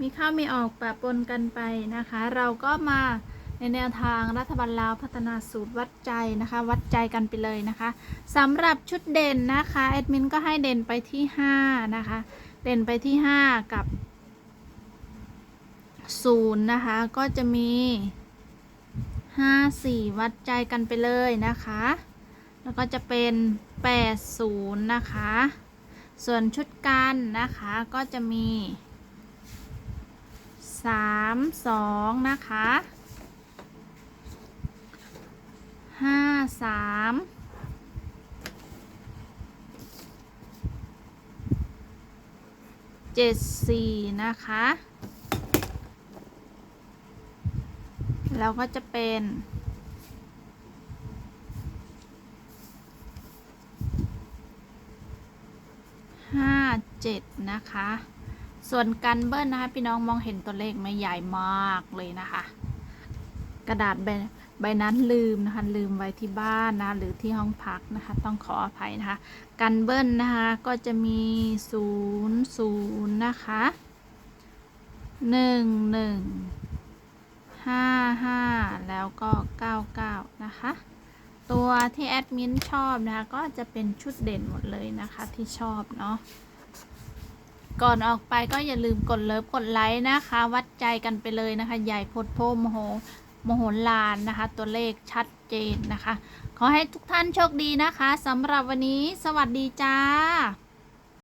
มีเข้ามีออกปะปนกันไปนะคะ เราก็มาในแนวทางรัฐบาลลาวพัฒนาสูตรวัดใจนะคะ วัดใจกันไปเลยนะคะสำหรับชุดเด่นนะคะแอดมินก็ให้เด่นไปที่ 5 นะคะ เด่นไปที่ 5 กับ 0 นะคะ ก็จะมี 5 4 วัดใจกันไปเลยนะคะ แล้วก็จะเป็น 80 นะคะ ส่วนชุดกันนะคะก็จะมี สามสองนะคะห้าสามเจ็ดสี่นะคะ แล้วก็จะเป็นห้าเจ็ดนะคะ ส่วนกันเบิ้ลนะคะ พี่น้องมองเห็นตัวเลขไม่ใหญ่มากเลยนะคะ กระดาษใบใบนั้นลืมนะคะ ลืมไว้ที่บ้านนะ หรือที่ห้องพักนะคะ ต้องขออภัยนะคะกันเบิ้ลนะคะ ก็จะมีศูนย์ศูนย์นะคะหนึ่งหนึ่งห้าห้าแล้วก็เก้าเก้านะคะ ตัวที่แอดมินชอบนะคะ ก็จะเป็นชุดเด่นหมดเลยนะคะที่ชอบเนาะ ก่อนออกไปก็อย่าลืมกดเลิฟกดไลค์นะคะ วัดใจกันไปเลยนะคะ ใหญ่โพดโพมโหมโหลานนะคะ ตัวเลขชัดเจนนะคะ ขอให้ทุกท่านโชคดีนะคะสำหรับวันนี้ สวัสดีจ้า